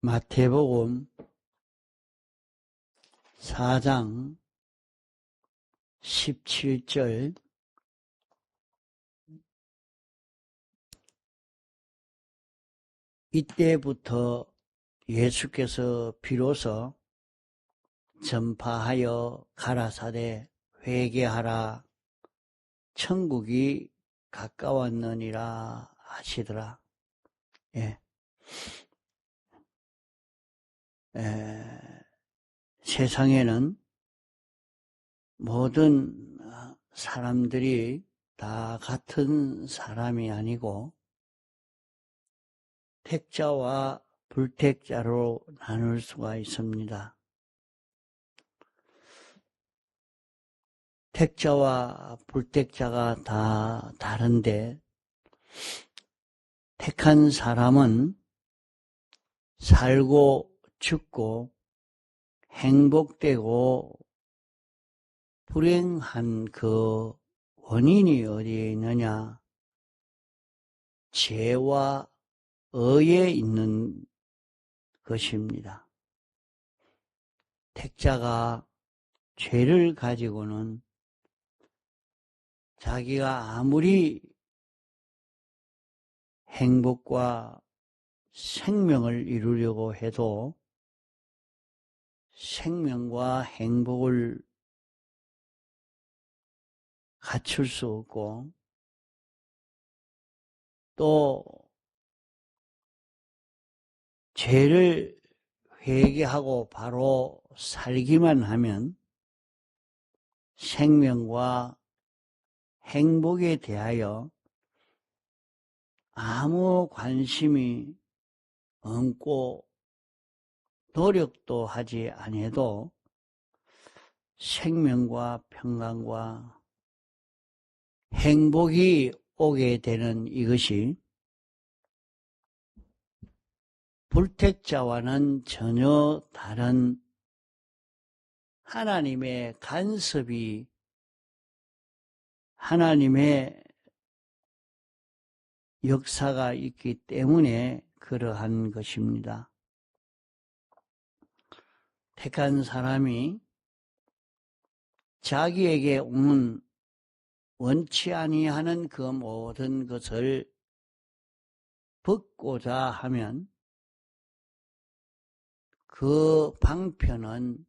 마태복음 4장 17절 이때부터 예수께서 비로소 전파하여 가라사대 회개하라 천국이 가까웠느니라 하시더라. 예. 에, 세상에는 모든 사람들이 다 같은 사람이 아니고 택자와 불택자로 나눌 수가 있습니다. 택자와 불택자가 다 다른데 택한 사람은 살고 죽고 행복되고 불행한 그 원인이 어디에 있느냐? 죄와 의에 있는 것입니다. 택자가 죄를 가지고는 자기가 아무리 행복과 생명을 이루려고 해도 생명과 행복을 갖출 수 없고 또 죄를 회개하고 바로 살기만 하면 생명과 행복에 대하여 아무 관심이 없고 노력도 하지 아니해도 생명과 평강과 행복이 오게 되는 이것이 불택자와는 전혀 다른 하나님의 간섭이 하나님의 역사가 있기 때문에 그러한 것입니다. 택한 사람이 자기에게 오는 원치 아니하는 그 모든 것을 벗고자 하면 그 방편은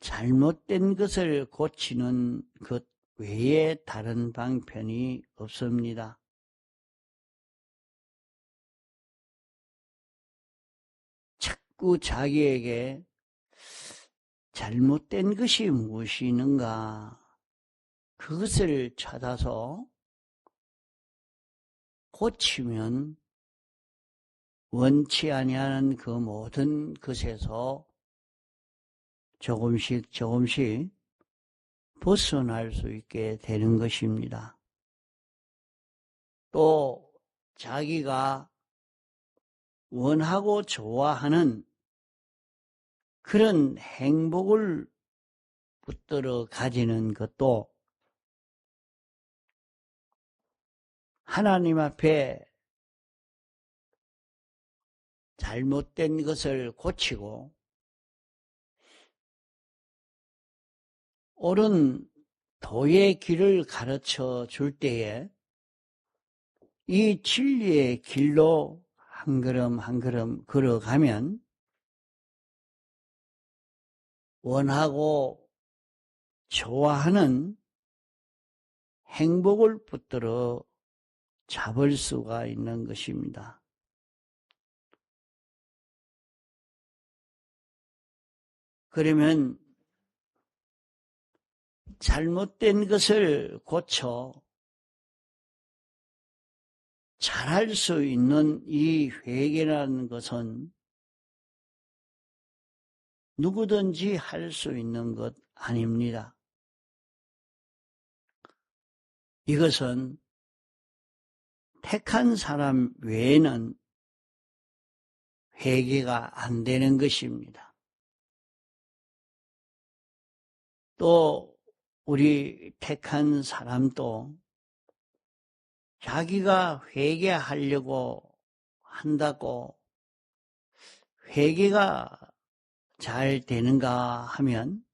잘못된 것을 고치는 것 외에 다른 방편이 없습니다. 자꾸 자기에게 잘못된 것이 무엇이 있는가 그것을 찾아서 고치면 원치 아니하는 그 모든 것에서 조금씩 조금씩 벗어날 수 있게 되는 것입니다. 또 자기가 원하고 좋아하는 그런 행복을 붙들어 가지는 것도 하나님 앞에 잘못된 것을 고치고 옳은 도의 길을 가르쳐 줄 때에 이 진리의 길로 한 걸음 한 걸음 걸어가면 원하고 좋아하는 행복을 붙들어 잡을 수가 있는 것입니다. 그러면 잘못된 것을 고쳐 잘할 수 있는 이 회개라는 것은 누구든지 할 수 있는 것 아닙니다. 이것은 택한 사람 외에는 회개가 안 되는 것입니다. 또 우리 택한 사람도 자기가 회개하려고 한다고 회개가 잘 되는가 하면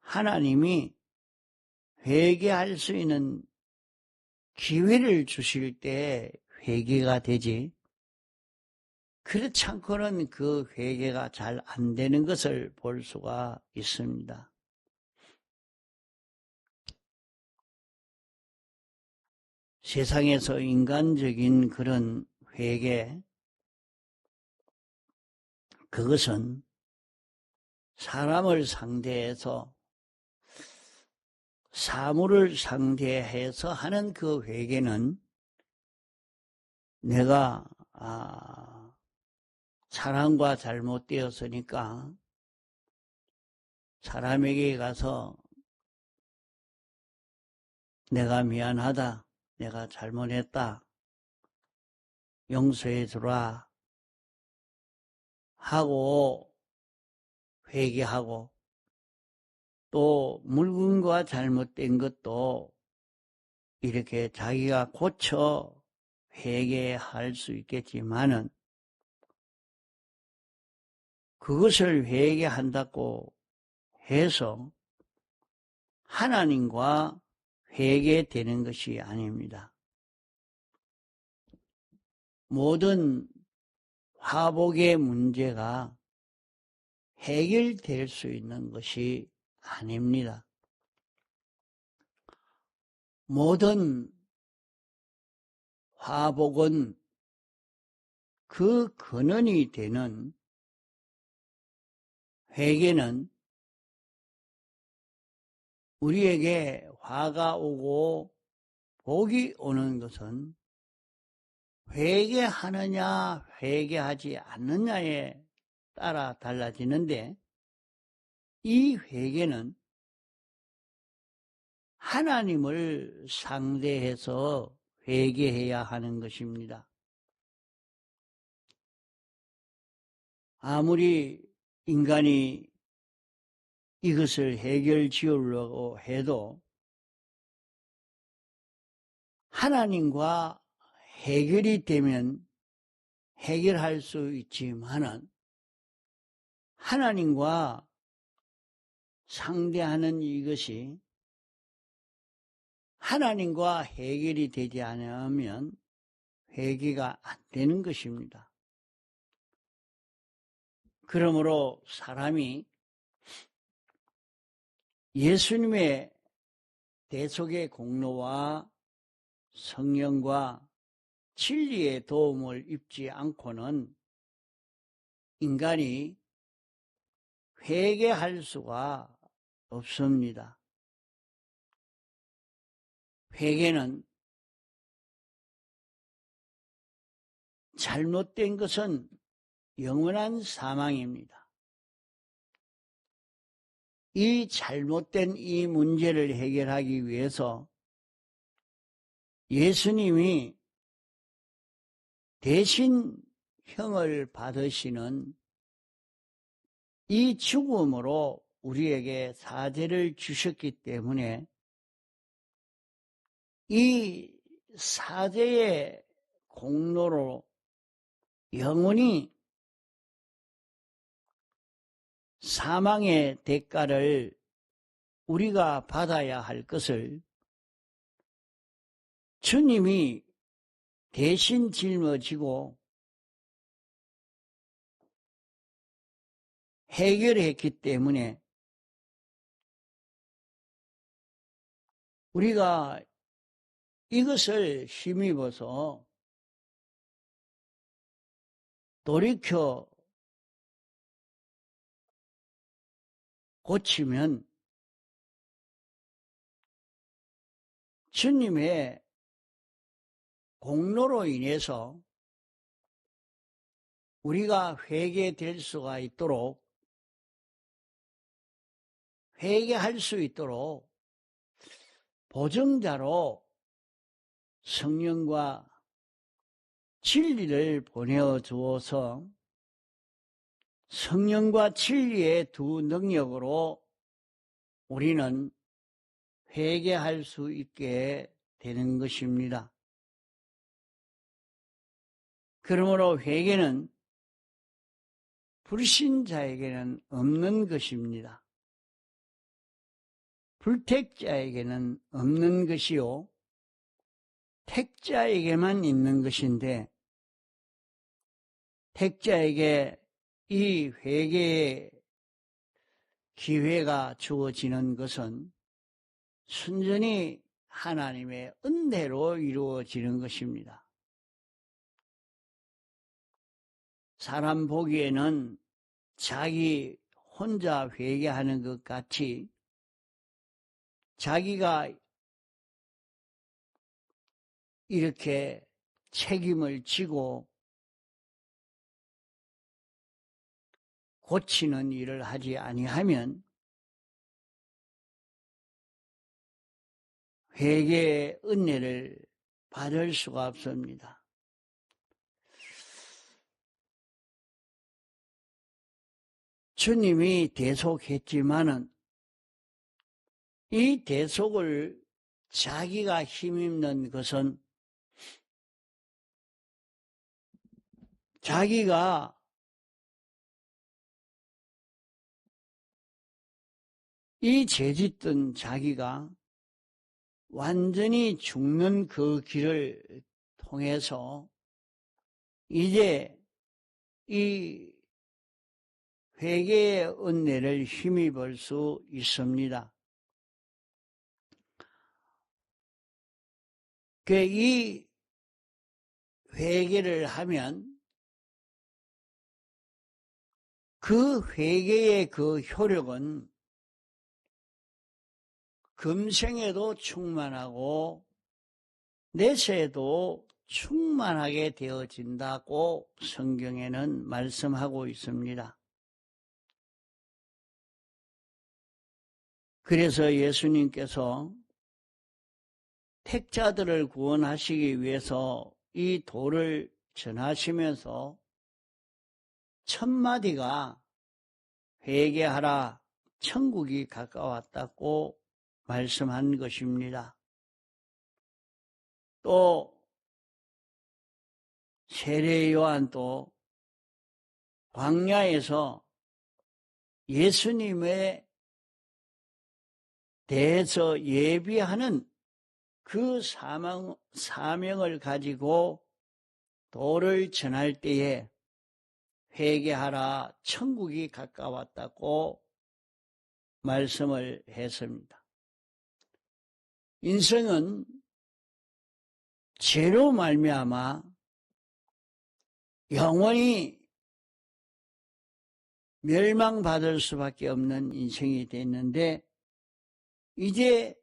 하나님이 회개할 수 있는 기회를 주실 때 회개가 되지 그렇지 않고는 그 회개가 잘 안 되는 것을 볼 수가 있습니다. 세상에서 인간적인 그런 회개, 그것은 사람을 상대해서 사물을 상대해서 하는 그 회개는 내가 아, 사람과 잘못되었으니까 사람에게 가서 내가 미안하다, 내가 잘못했다, 용서해 주라 하고 회개하고 또 물건과 잘못된 것도 이렇게 자기가 고쳐 회개할 수 있겠지만은 그것을 회개한다고 해서 하나님과 회개되는 것이 아닙니다. 모든 화복의 문제가 해결될 수 있는 것이 아닙니다. 모든 화복은 그 근원이 되는 회개는 우리에게 화가 오고 복이 오는 것은 회개하느냐 회개하지 않느냐에 따라 달라지는데 이 회개는 하나님을 상대해서 회개해야 하는 것입니다. 아무리 인간이 이것을 해결 지으려고 해도 하나님과 해결이 되면 해결할 수 있지만은 하나님과 상대하는 이것이 하나님과 해결이 되지 않으면 회개가 안 되는 것입니다. 그러므로 사람이 예수님의 대속의 공로와 성령과 진리의 도움을 입지 않고는 인간이 회개할 수가 없습니다. 회개는 잘못된 것은 영원한 사망입니다. 이 잘못된 이 문제를 해결하기 위해서 예수님이 대신 형을 받으시는 이 죽음으로 우리에게 사죄를 주셨기 때문에 이 사죄의 공로로 영원히 사망의 대가를 우리가 받아야 할 것을 주님이 대신 짊어지고 해결했기 때문에 우리가 이것을 힘입어서 돌이켜 고치면 주님의 공로로 인해서 우리가 회개될 수가 있도록 회개할 수 있도록 보정자로 성령과 진리를 보내어 주어서 성령과 진리의 두 능력으로 우리는 회개할 수 있게 되는 것입니다. 그러므로 회개는 불신자에게는 없는 것입니다. 불택자에게는 없는 것이요. 택자에게만 있는 것인데, 택자에게 이 회개의 기회가 주어지는 것은 순전히 하나님의 은혜로 이루어지는 것입니다. 사람 보기에는 자기 혼자 회개하는 것 같이 자기가 이렇게 책임을 지고 고치는 일을 하지 아니하면 회개의 은혜를 받을 수가 없습니다. 주님이 대속했지만은 이 대속을 자기가 힘입는 것은 자기가 이 죄짓던 자기가 완전히 죽는 그 길을 통해서 이제 이 회개의 은혜를 힘입을 수 있습니다. 그 이 회개를 하면 그 회개의 그 효력은 금생에도 충만하고 내세에도 충만하게 되어진다고 성경에는 말씀하고 있습니다. 그래서 예수님께서 택자들을 구원하시기 위해서 이 도를 전하시면서 첫 마디가 회개하라 천국이 가까웠다고 말씀한 것입니다. 또 세례 요한도 광야에서 예수님의 대해서 예비하는 그 사명, 사명을 가지고 도를 전할 때에 회개하라 천국이 가까웠다고 말씀을 했습니다. 인생은 죄로 말미암아 영원히 멸망받을 수밖에 없는 인생이 됐는데 이제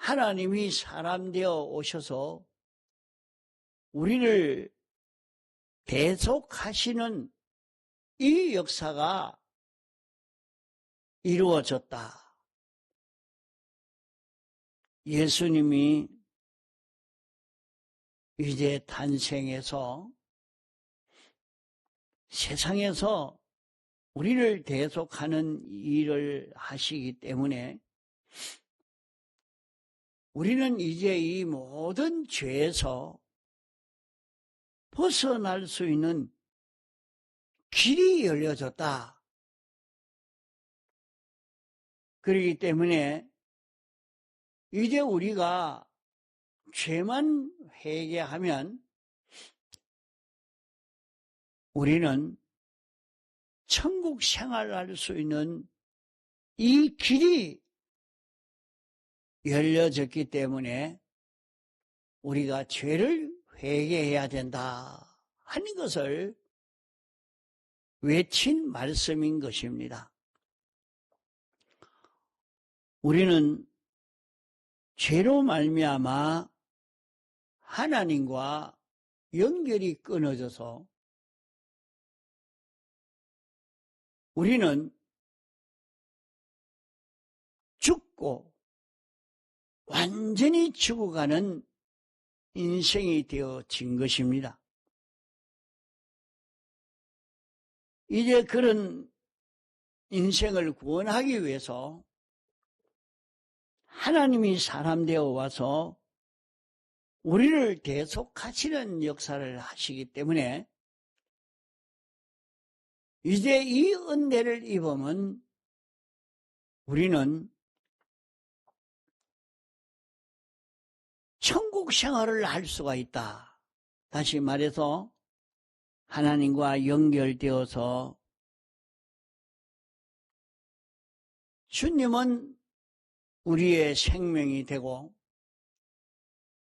하나님이 사람 되어 오셔서 우리를 대속하시는 이 역사가 이루어졌다. 예수님이 이제 탄생해서 세상에서 우리를 대속하는 일을 하시기 때문에 우리는 이제 이 모든 죄에서 벗어날 수 있는 길이 열려졌다. 그렇기 때문에 이제 우리가 죄만 회개하면 우리는 천국 생활할 수 있는 이 길이 열려졌기 때문에 우리가 죄를 회개해야 된다 하는 것을 외친 말씀인 것입니다. 우리는 죄로 말미암아 하나님과 연결이 끊어져서 우리는 죽고 완전히 죽어가는 인생이 되어진 것입니다. 이제 그런 인생을 구원하기 위해서 하나님이 사람 되어 와서 우리를 대속하시는 역사를 하시기 때문에 이제 이 은혜를 입으면 우리는 천국 생활을 할 수가 있다. 다시 말해서 하나님과 연결되어서 주님은 우리의 생명이 되고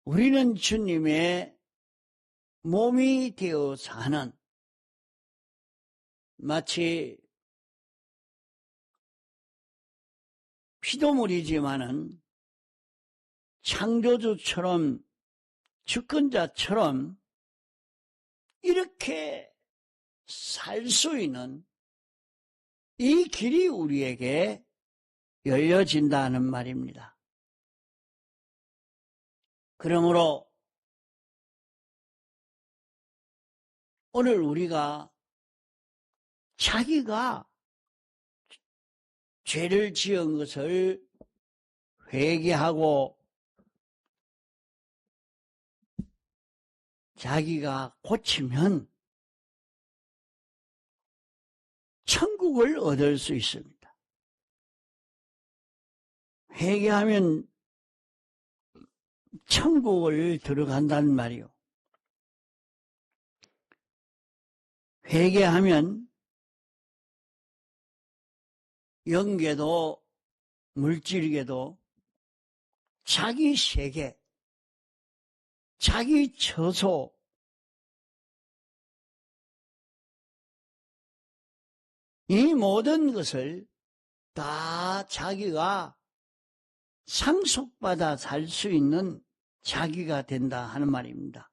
우리는 주님의 몸이 되어 사는 마치 피조물이지만은 창조주처럼 주권자처럼 이렇게 살 수 있는 이 길이 우리에게 열려진다는 말입니다. 그러므로 오늘 우리가 자기가 죄를 지은 것을 회개하고 자기가 고치면 천국을 얻을 수 있습니다. 회개하면 천국을 들어간다는 말이요. 회개하면 영계도 물질계도 자기 세계, 자기 처소, 이 모든 것을 다 자기가 상속받아 살 수 있는 자기가 된다 하는 말입니다.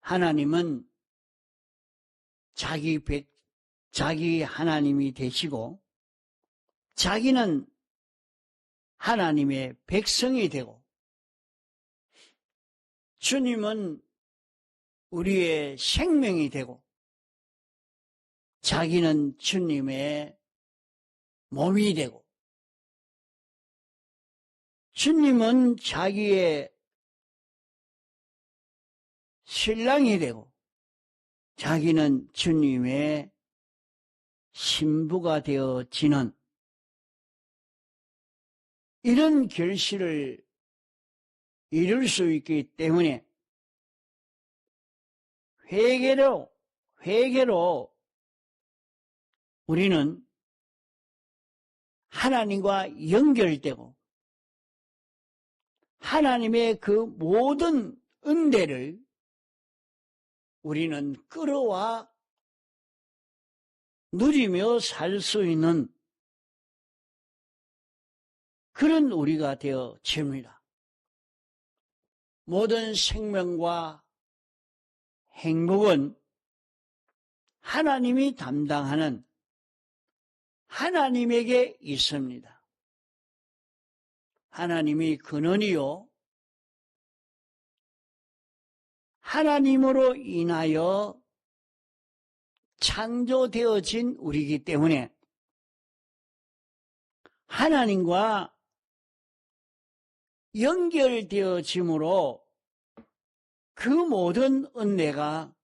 하나님은 자기 백, 자기 하나님이 되시고 자기는 하나님의 백성이 되고 주님은 우리의 생명이 되고 자기는 주님의 몸이 되고 주님은 자기의 신랑이 되고 자기는 주님의 신부가 되어지는 이런 결실을 이룰 수 있기 때문에 회개로 회개로 우리는 하나님과 연결되고 하나님의 그 모든 은혜를 우리는 끌어와 누리며 살 수 있는 그런 우리가 되어집니다. 모든 생명과 행복은 하나님이 담당하는 하나님에게 있습니다. 하나님이 근원이요. 하나님으로 인하여 창조되어진 우리이기 때문에 하나님과 연결되어짐으로 그 모든 은혜가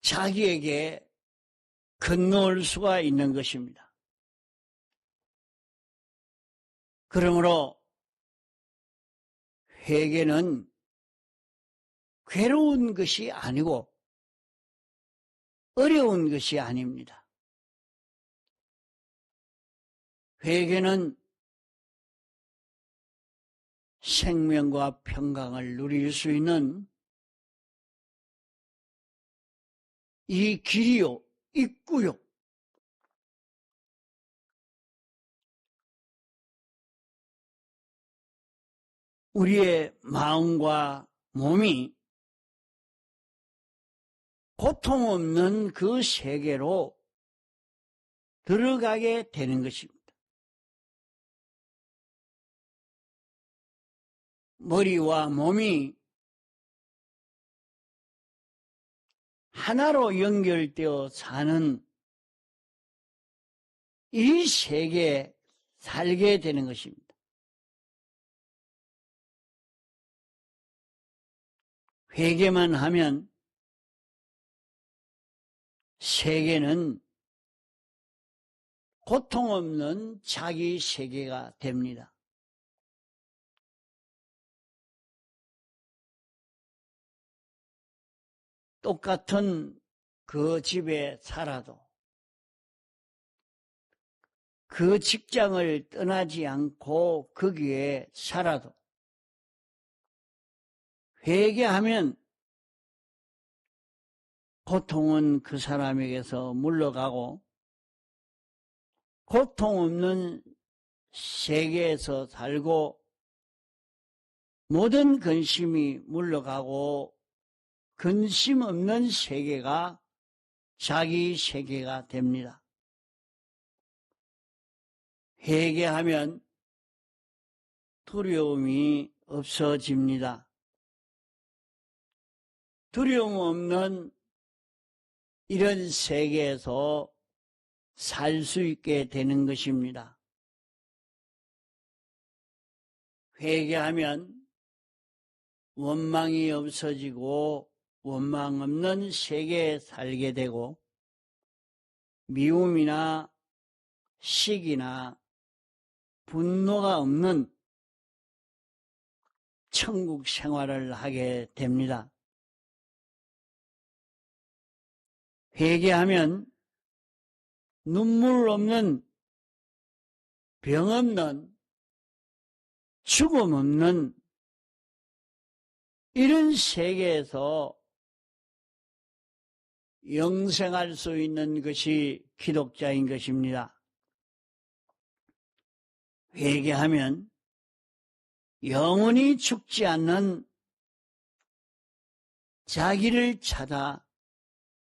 자기에게 건너올 수가 있는 것입니다. 그러므로 회개는 괴로운 것이 아니고 어려운 것이 아닙니다. 회개는 생명과 평강을 누릴 수 있는 이 길이요, 있고요. 우리의 마음과 몸이 고통 없는 그 세계로 들어가게 되는 것입니다. 머리와 몸이 하나로 연결되어 사는 이 세계에 살게 되는 것입니다. 회개만 하면 세계는 고통 없는 자기 세계가 됩니다. 똑같은 그 집에 살아도 그 직장을 떠나지 않고 거기에 살아도 회개하면 고통은 그 사람에게서 물러가고 고통 없는 세계에서 살고 모든 근심이 물러가고 근심 없는 세계가 자기 세계가 됩니다. 회개하면 두려움이 없어집니다. 두려움 없는 이런 세계에서 살 수 있게 되는 것입니다. 회개하면 원망이 없어지고 원망 없는 세계에 살게 되고 미움이나 시기나 분노가 없는 천국 생활을 하게 됩니다. 회개하면 눈물 없는 병 없는 죽음 없는 이런 세계에서 영생할 수 있는 것이 기독자인 것입니다. 회개하면 영원히 죽지 않는 자기를 찾아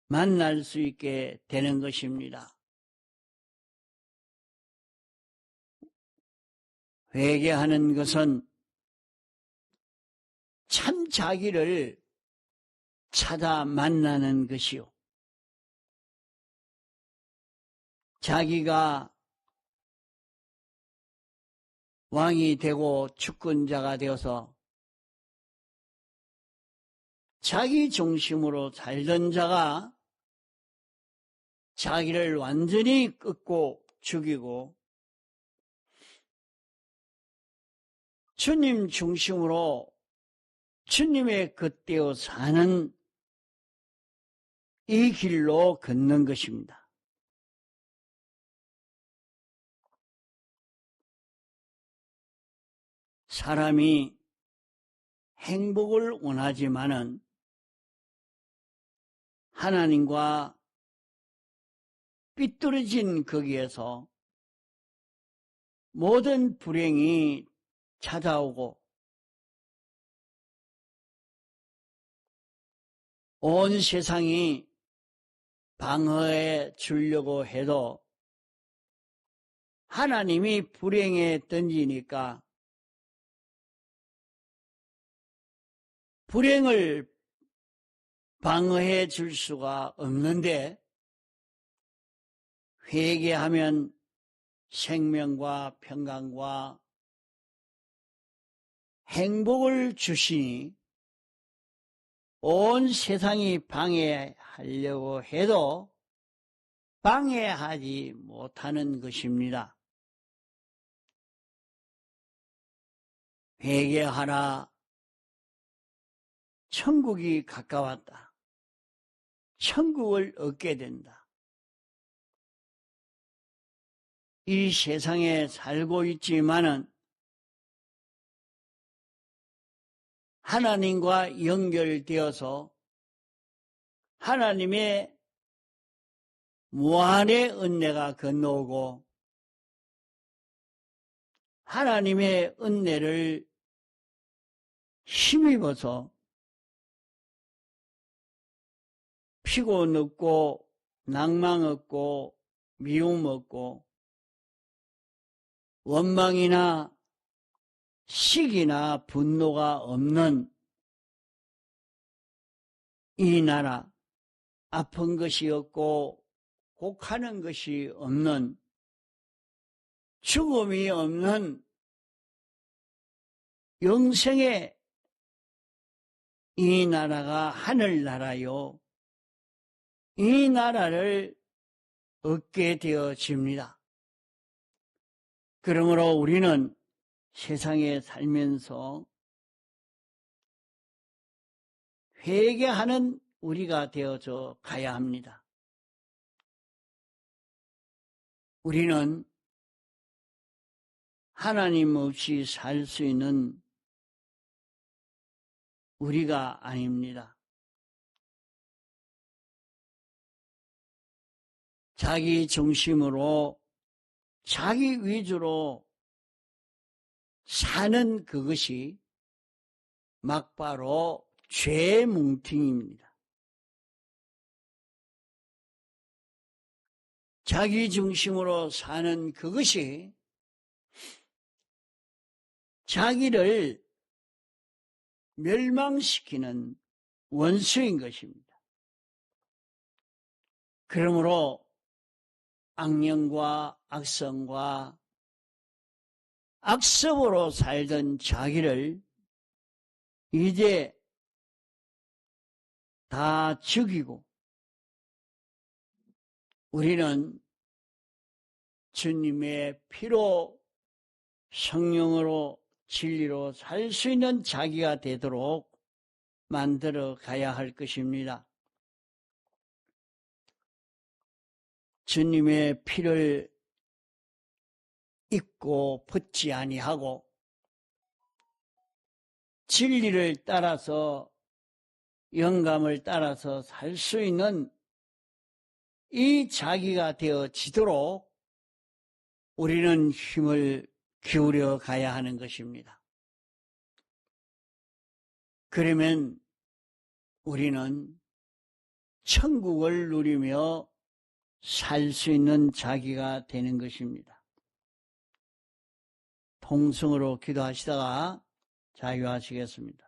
만날 수 있게 되는 것입니다. 회개하는 것은 참 자기를 찾아 만나는 것이요. 자기가 왕이 되고 주권자가 되어서 자기 중심으로 살던 자가 자기를 완전히 끊고 죽이고 주님 중심으로 주님의 겉되어 사는 이 길로 걷는 것입니다. 사람이 행복을 원하지만은 하나님과 삐뚤어진 거기에서 모든 불행이 찾아오고 온 세상이 방어해 주려고 해도 하나님이 불행에 던지니까 불행을 방어해 줄 수가 없는데 회개하면 생명과 평강과 행복을 주시니 온 세상이 방해하려고 해도 방해하지 못하는 것입니다. 회개하라 천국이 가까웠다. 천국을 얻게 된다. 이 세상에 살고 있지만은 하나님과 연결되어서 하나님의 무한의 은혜가 건너오고 하나님의 은혜를 힘입어서 피곤 없고 낭망 없고 미움 없고 원망이나 시기나 분노가 없는 이 나라 아픈 것이 없고 곡하는 것이 없는 죽음이 없는 영생의 이 나라가 하늘나라요 이 나라를 얻게 되어집니다. 그러므로 우리는 세상에 살면서 회개하는 우리가 되어져 가야 합니다. 우리는 하나님 없이 살 수 있는 우리가 아닙니다. 자기 중심으로 자기 위주로 사는 그것이 막바로 죄의 뭉팅입니다. 자기 중심으로 사는 그것이 자기를 멸망시키는 원수인 것입니다. 그러므로 악령과 악성과 악습으로 살던 자기를 이제 다 죽이고 우리는 주님의 피로 성령으로 진리로 살 수 있는 자기가 되도록 만들어 가야 할 것입니다. 주님의 피를 입고 벗지 아니하고 진리를 따라서 영감을 따라서 살 수 있는 이 자기가 되어지도록 우리는 힘을 기울여 가야 하는 것입니다. 그러면 우리는 천국을 누리며 살 수 있는 자기가 되는 것입니다. 통성으로 기도하시다가 자유하시겠습니다.